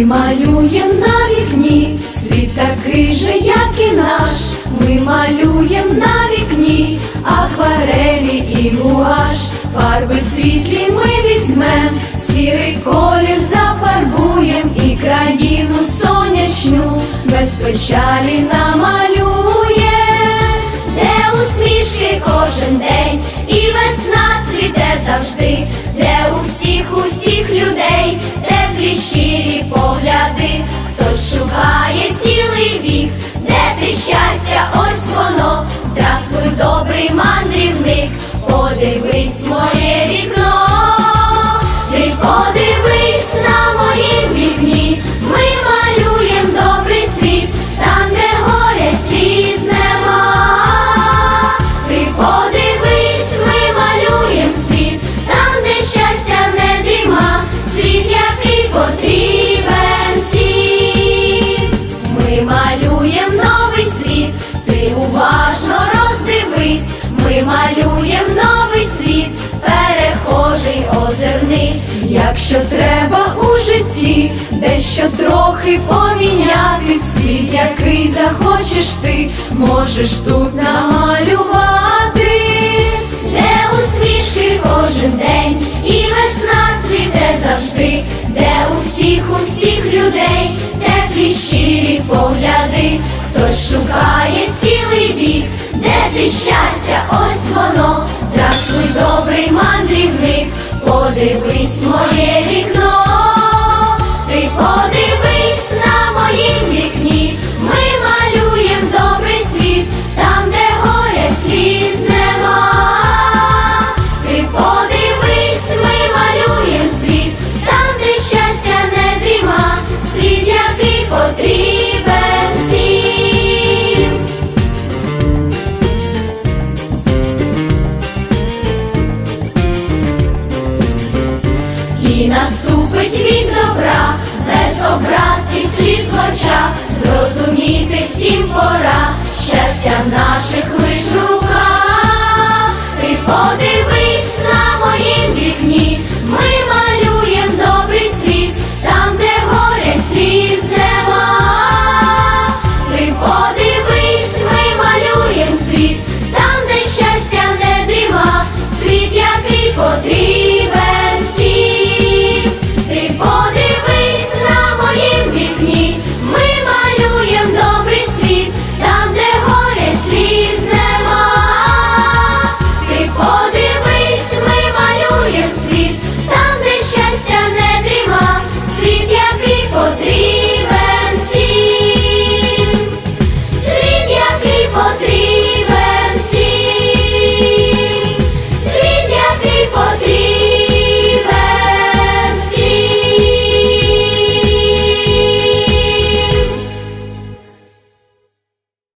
Ми малюєм на вікні, світ такий же, як і наш. Ми малюєм на вікні, акварелі і гуаш, фарби світлі ми візьмем, сірий колір зафарбуєм. І країну сонячну. Без печалі намалюєм. Шукає цілий вік, де ти щастя, ось воно, трохи поміняти світ, який захочеш ти, можеш тут намалювати. Де усмішки кожен день, і весна цвіте завжди, де у всіх, у всіх людей теплі щирі погляди, хтось шукає цілий вік, де ти щастя, ось воно, здравствуй, добрий мандрівник, подивись моє вікно, І